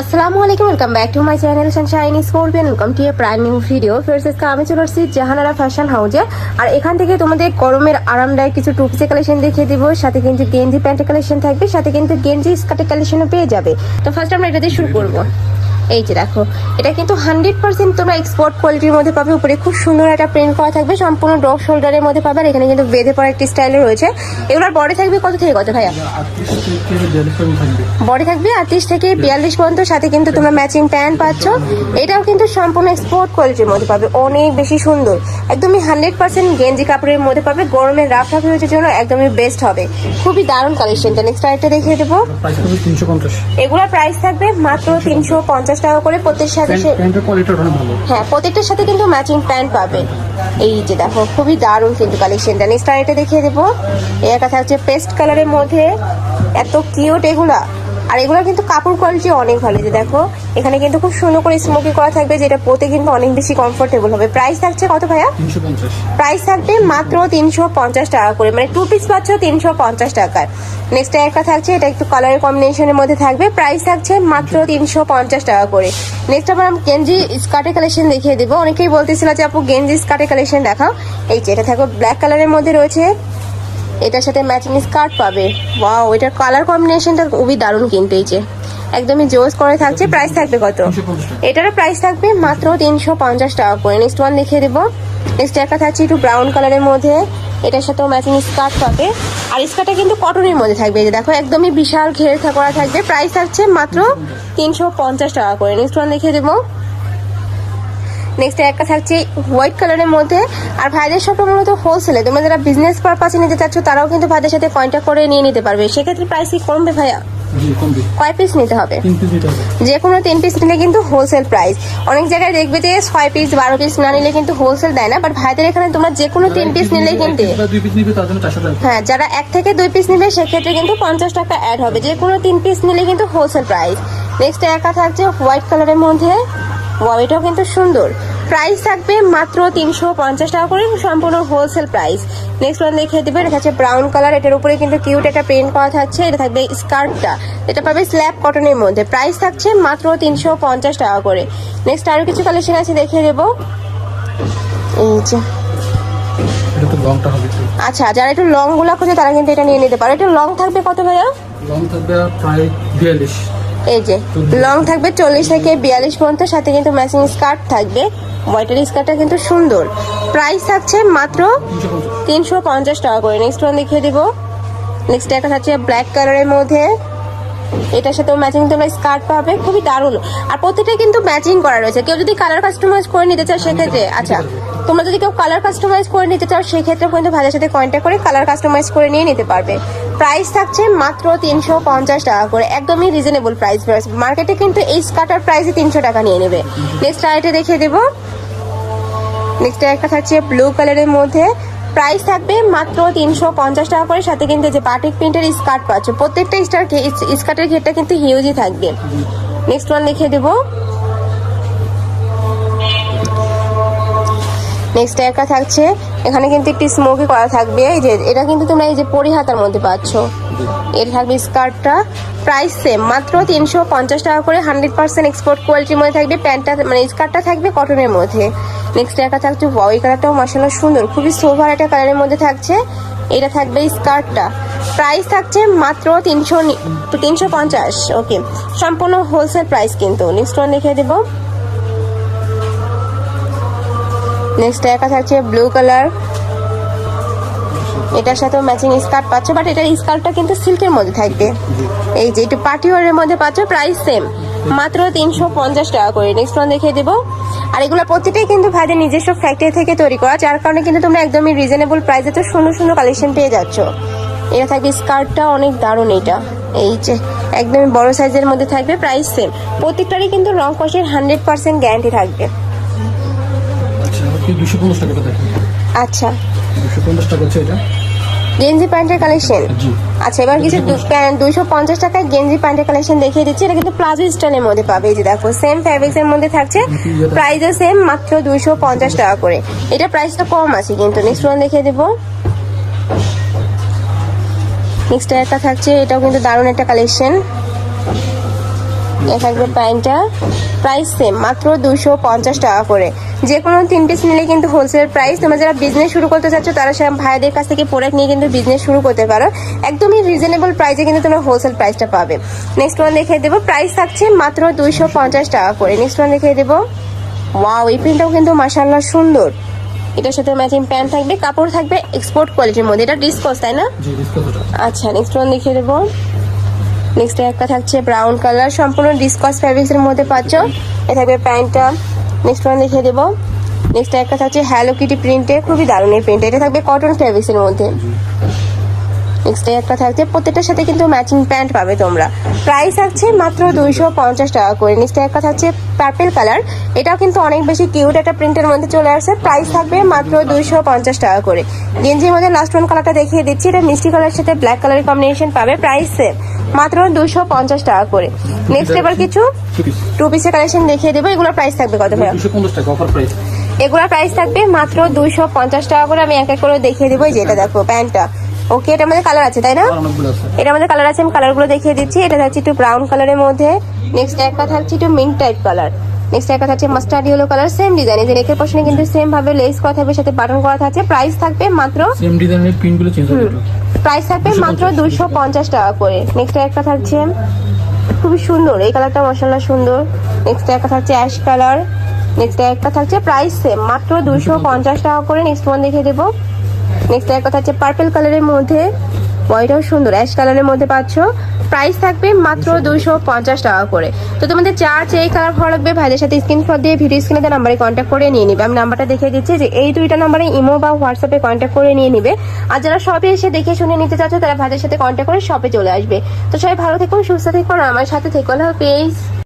আসসালামু আলাইকুম welcome back to my channel sunshine scorpion welcome to a prime new video Farrar's আজকে আমি চলে আসছি জাহানারা ফ্যাশন হাউজে আর এখান থেকে তোমাদের গরমের আরামদায়ক কিছু টুপসে কালেকশন দেখিয়ে দিব। সাথে কিন্তু গেঞ্জি, প্যান্টের কালেকশন থাকবে। সাথে কিন্তু গেঞ্জি, স্কার্টের কালেকশনও পেয়ে যাবে। তো ফার্স্ট আমরা এটা দিয়ে শুরু করব। এই যে দেখো এটা কিন্তু হান্ড্রেড পার্সেন্ট তোমরা এক্সপোর্ট কোয়ালিটির মধ্যে পাবে। উপরে খুব সুন্দর একটা প্রিন্ট করা থাকবে সম্পূর্ণ ড্রপ শোল্ডারের মধ্যে পাবে। আর এখানে কিন্তু বেঁধে পড়া একটি স্টাইলে রয়েছে। এগুলোর বডি থাকবে কত থেকে কত ভাইয়া? বডি থাকবে আটত্রিশ থেকে বিয়াল্লিশ পর্যন্ত সাথে কিন্তু তোমরা ম্যাচিং প্যান্ট পাচ্ছ। এটাও কিন্তু সম্পূর্ণ এক্সপোর্ট কোয়ালিটির মধ্যে পাবে। অনেক বেশি সুন্দর। একদমই হান্ড্রেড পার্সেন্ট গেঞ্জি কাপড়ের মধ্যে পাবে। গরমের রাফ রাফ হয়েছে জন্য একদমই বেস্ট হবে। খুবই দারুণ কালেকশনটা নেক্সট আরেকটা দেখিয়ে দেবো। এগুলোর প্রাইস থাকবে মাত্র তিনশো পঞ্চাশ টাকা করে প্রত্যেক সাথে হ্যাঁ প্রত্যেকটার সাথে কিন্তু ম্যাচিং প্যান্ট পাবে। এই যে দেখো খুবই দারুণ কিন্তু কালেকশনটা নেক্সট এটা দেখিয়ে দেবো। এর একটা হচ্ছে পেস্ট কালারের মধ্যে এত কিউট এগুলা। আর এগুলো কিন্তু কাপড় কোয়ালিটি অনেক ভালো যে দেখো। এখানে কিন্তু খুব সুন্দর করে স্মোকি করা থাকবে যেটা পরতে কিন্তু অনেক বেশি কমফোর্টেবল হবে। প্রাইস থাকছে কত ভাইয়া? প্রাইস থাকবে মাত্র তিনশো পঞ্চাশ টাকা করে মানে টু পিস পাচ্ছ তিনশো পঞ্চাশ টাকায়। নেক্সট একটা থাকছে এটা একটু কালারের কম্বিনেশনের মধ্যে থাকবে। প্রাইস থাকছে মাত্র তিনশো পঞ্চাশ টাকা করে। নেক্সট আবার আমি গেঞ্জি স্কার্টের কালেকশন দেখিয়ে দেবো। অনেকেই বলতেছিল যে আপু গেঞ্জি স্কার্টের কালেকশন দেখাও। এই যে এটা থাকবে ব্ল্যাক কালারের মধ্যে রয়েছে। এটার সাথে ম্যাচিং স্কার্ট পাবে। ওয়াও এটার কালার কম্বিনেশনটা খুবই দারুণ কিন্তু এই যে। একদমই জোস করে থাকছে। প্রাইস থাকবে কত? এটারও প্রাইস থাকবে মাত্র তিনশো পঞ্চাশ টাকা করে। নেক্সট ওয়ান দেখিয়ে দেবো। নেক্সট একটা থাকছে একটু ব্রাউন কালারের মধ্যে। এটার সাথেও ম্যাচিং স্কার্ট পাবে। আর স্কার্টটা কিন্তু কটনের মধ্যে থাকবে। এই যে দেখো, একদমই বিশাল ঘের করা থাকবে। প্রাইস থাকছে মাত্র তিনশো পঞ্চাশ টাকা করে। নেক্সট ওয়ান দেখিয়ে দেবো। নেক্সট একটা থাকছে হোয়াইট কালারের মধ্যে। আর ভাইদের সবটা মূলত হোলসেলে তোমরা যারা বিজনেস পারপাসে নিতে চাচ্ছ তারাও কিন্তু ভাইদের সাথে কন্ট্যাক্ট করে নিয়ে নিতে পারবে। সেক্ষেত্রে প্রাইস কি কমবে ভাইয়া? কয় পিস নিতে হবে? যে কোনো তিন পিস নিলে কিন্তু হোলসেল প্রাইস অনেক জায়গায় দেখবে যে ছয় পিস বারো পিস না নিলে কিন্তু হোলসেল দেয় না বাট ভাইদের এখানে তোমরা যে কোনো তিন পিস নিলে কিন্তু হ্যাঁ যারা এক থেকে দুই পিস নিবে সেক্ষেত্রে কিন্তু পঞ্চাশ টাকা অ্যাড হবে। যে কোনো তিন পিস নিলে কিন্তু হোলসেল প্রাইস নেক্সট একা থাকছে হোয়াইট কালারের মধ্যে। ওয়াও এটাও কিন্তু সুন্দর। প্রাইস থাকবে মাত্র তিনশো পঞ্চাশ টাকা করে সম্পূর্ণ হোলসেল প্রাইস নেক্সট ওয়ান দেখিয়ে দেবে এটা হচ্ছে ব্রাউন কালার এটার উপরে কিন্তু কিউট একটা প্রিন্ট করা থাকছে এটা থাকবে স্কার্টটা এটা পাবে স্ল্যাব কটনের মধ্যে। প্রাইস থাকছে মাত্র তিনশো পঞ্চাশ টাকা করে। নেক্সট আরও কিছু কালেকশন আছে দেখিয়ে দেবো। এই যে। একটু আচ্ছা যারা একটু লংগুলা খোঁজে তারা কিন্তু এটা নিয়ে নিতে পারে। এটা লং থাকবে কত ভাইয়া? লং থাকবে প্রায় বিয়াল্লিশ। এই যে লং থাকবে চল্লিশ থেকে বিয়াল্লিশ পর্যন্ত, সাথে কিন্তু ম্যাচিং স্কার্ট থাকবে। হোয়াইটের স্কার্টটা কিন্তু সুন্দর। প্রাইস থাকছে মাত্র তিনশো পঞ্চাশ টাকা করে। নেক্সট ওয়ান দেখিয়ে দিব। নেক্সট একটা থাকছে ব্ল্যাক কালারের মধ্যে। এটার সাথে ম্যাচিং তোমরা স্কার্ট পাবে। খুবই দারুণ। আর প্রত্যেকটা কিন্তু ম্যাচিং করা রয়েছে। কেউ যদি কালার কাস্টমাইজ করে নিতে চায়, সেক্ষেত্রে আচ্ছা তোমরা যদি কেউ কালার কাস্টমাইজ করে নিতে চাও সেক্ষেত্রে কিন্তু ভাইয়ের সাথে কন্ট্যাক্ট করে কালার কাস্টমাইজ করে নিয়ে নিতে পারবে। প্রাইস থাকছে মাত্র তিনশো পঞ্চাশ টাকা করে, একদমই রিজনেবল প্রাইস মার্কেটে কিন্তু এই স্কার্টার প্রাইসে তিনশো টাকা নিয়ে নেবে। নেক্সট আইটে দেখিয়ে দেবো। নেক্সট একটা থাকছে ব্লু কালারের মধ্যে। প্রাইস থাকবে মাত্র তিনশো পঞ্চাশ টাকা করে, সাথে কিন্তু যে বাটিক প্রিন্টের স্কার্ট পাচ্ছ, প্রত্যেকটা স্টার স্কার্টের ঘেরটা কিন্তু হিউজই থাকবে। নেক্সট ওয়ান লিখে দেবো। নেক্সট একটা থাকছে। এখানে কিন্তু একটি স্মোকি করা থাকবে। এই যে এটা কিন্তু তোমরা এই যে পরিহাতার মধ্যে পাচ্ছ। এটা থাকবে স্কার্টটা। প্রাইস সেম মাত্র তিনশো পঞ্চাশ টাকা করে হান্ড্রেড পার্সেন্ট এক্সপোর্ট কোয়ালিটির মধ্যে থাকবে। প্যান্টটা মানে স্কার্টটা থাকবে কটনের মধ্যে। নেক্সট একটা থাকছে এই কালারটাও মাসাল্লাহ সুন্দর। খুবই সোভার একটা কালারের মধ্যে থাকছে। এটা থাকবে স্কার্টটা। প্রাইস থাকছে মাত্র তিনশো তিনশো পঞ্চাশ। ওকে সম্পূর্ণ হোলসেল প্রাইস কিন্তু। নেক্সট ওয়ান লিখে দেবো। নেক্সট একা থাকছে ব্লু কালার এটার সাথেও ম্যাচিং স্কার্ট পাচ্ছ বাট এটার স্কার্টটা কিন্তু সিল্কের মধ্যে থাকবে। এই যে একটু পার্টি ওয়ারের মধ্যে পাচ্ছ প্রাইস সেম মাত্র তিনশো পঞ্চাশ টাকা করে। নেক্সট ওয়ান দেখিয়ে দেবো। আর এগুলো প্রতিটাই কিন্তু ভাইদের নিজস্ব ফ্যাক্টরি থেকে তৈরি করা, যার কারণে কিন্তু তোমরা একদমই রিজনেবল প্রাইসে তো সুন্দর সুন্দর কালেকশন পেয়ে যাচ্ছ। এটা থাকবে স্কার্টটা অনেক দারুণ এটা। এই যে একদমই বড় সাইজের মধ্যে থাকবে প্রাইস সেম প্রত্যেকটারই কিন্তু রং কষের হান্ড্রেড পার্সেন্ট গ্যারান্টি থাকবে। দুশো পঞ্চাশ টাকাটা দেখেন। আচ্ছা। দুশো পঞ্চাশ টাকা হচ্ছে এটা। গেঞ্জি প্যান্টের কালেকশন? আচ্ছা এবার কিছু দুইশো পঞ্চাশ। টাকায় গেঞ্জি প্যান্টের কালেকশন দেখিয়ে দিচ্ছি। এটা কিন্তু প্লাজো স্টাইলের মধ্যে পাবে। এই যে দেখো সেম ফ্যাব্রিক্স এর মধ্যে থাকছে। প্রাইসও সেম মাত্র দুইশো পঞ্চাশ টাকা করে। এটা প্রাইসটা কম আছে কিন্তু। নেক্সট ওয়ান দেখিয়ে দেবো। নেক্সট একটা থাকছে। এটাও কিন্তু দারুণ একটা কালেকশন। এ থাকবে প্যান্টটা প্রাইস সেম মাত্র দুশো পঞ্চাশ টাকা করে। যে কোনো তিন পিস নিলে কিন্তু হোলসেল প্রাইস তোমরা যারা বিজনেস শুরু করতে চাচ্ছ তারা সব ভাইদের কাছ থেকে প্রোডাক্ট নিয়ে কিন্তু বিজনেস শুরু করতে পারো। একদমই রিজনেবল প্রাইসে কিন্তু তোমরা হোলসেল প্রাইসটা পাবে। নেক্সট ওয়ান দেখিয়ে দেবো। প্রাইস থাকছে মাত্র দুইশো পঞ্চাশ টাকা করে। নেক্সট ওয়ান দেখিয়ে দেবো। ওয়াও এই প্রিন্টটাও কিন্তু মাসাল্লাহ সুন্দর। এটার সাথে ম্যাচিং প্যান্ট থাকবে কাপড় থাকবে এক্সপোর্ট কোয়ালিটির মধ্যে। এটা ডিসকস তাই না? আচ্ছা নেক্সট ওয়ান দেখিয়ে দেবো। নেক্সট একটা থাকছে ব্রাউন কালার সম্পূর্ণ ডিসকস ফ্যাব্রিক্সের মধ্যে পাচ্ছ। এ থাকবে প্যান্টটা নেক্সট ওয়ান দেখিয়ে দেবো। নেক্সট একটা থাকছে হ্যালো কিটি প্রিন্টে খুবই দারুণ এই প্রিন্ট এটা থাকবে কটন ফ্যাব্রিক্সের মধ্যে। নেক্সট একটা থাকছে প্রত্যেকটার সাথে কিন্তু ম্যাচিং প্যান্ট পাবে তোমরা। প্রাইস থাকছে মাত্র দুইশো পঞ্চাশ টাকা করে। নেক্সট একটা থাকছে পার্পেল কালার এটাও কিন্তু অনেক বেশি কিউট একটা প্রিন্টের মধ্যে চলে আসছে প্রাইস থাকবে মাত্র দুইশো পঞ্চাশ টাকা করে। গেঞ্জির মধ্যে লাস্ট ওয়ান কালারটা দেখিয়ে দিচ্ছি। এটা মিষ্টি কালারের সাথে ব্ল্যাক কালারের কম্বিনেশন পাবে। প্রাইস সেম মাত্র দুইশো পঞ্চাশ টাকা করে। নেক্সট এবার কিছু টু পিসের কালেকশন দেখিয়ে দেবো। এগুলোর প্রাইস থাকবে কত দুশো প্রাইস এগুলোর প্রাইস থাকবে মাত্র দুইশো পঞ্চাশ টাকা করে। আমি এক এক করে দেখিয়ে দেবো। এই যে এটা দেখো প্যান্টটা ওকে এটা মধ্যে কালার আছে তাই না? এটা মধ্যে কালার আছে আমি কালারগুলো দেখিয়ে দিচ্ছি। এটা থাকছে একটু ব্রাউন কালারের মধ্যে। নেক্সট একটা থাকছে একটু মিন্ট টাইপ কালার নেক্সট একটা থাকছে mustard yellow colour same design এই যে নেকের পশনে কিন্তু সেম ভাবে লেস করা থাকবে সাথে বাটন করা থাকছে। প্রাইস থাকবে মাত্র সেম ডিজাইনের প্রিন্টগুলো চেঞ্জ হবে প্রাইস থাকবে মাত্র দুশো পঞ্চাশ টাকা করে। নেক্সট একটা থাকছে খুবই সুন্দর। এই কালারটা মশলা সুন্দর। নেক্সট একটা থাকছে অ্যাশ কালার নেক্সট একটা থাকছে প্রাইস সেম মাত্র দুশো পঞ্চাশ টাকা করে। নেক্সট ওয়ান দেখিয়ে দেবো। নেক্সট একটা থাকছে পার্পল কালারের মধ্যে বয়টাও সুন্দর অ্যাশ কালারের মধ্যে পাচ্ছ। প্রাইস থাকবে মাত্র দুশো পঞ্চাশ টাকা করে। তো তোমাদের চার এই কালার ভালো লাগবে ভাইদের সাথে স্ক্রিনশট দিয়ে ভিডিও স্ক্রিনে দেওয়া নাম্বারে কন্ট্যাক্ট করে নিয়ে নিবে। আমি নাম্বারটা দেখিয়ে দিচ্ছি যে এই দুইটা নাম্বারে ইমো বা হোয়াটসঅ্যাপে কন্ট্যাক্ট করে নিয়ে নিবে। আর যারা শপে এসে দেখে শুনে নিতে চাচ্ছ তারা ভাইদের সাথে কন্ট্যাক্ট করে শপে চলে আসবে। তো সবাই ভালো থেকো সুস্থ থেকো আমার সাথে থেকো। না পেজ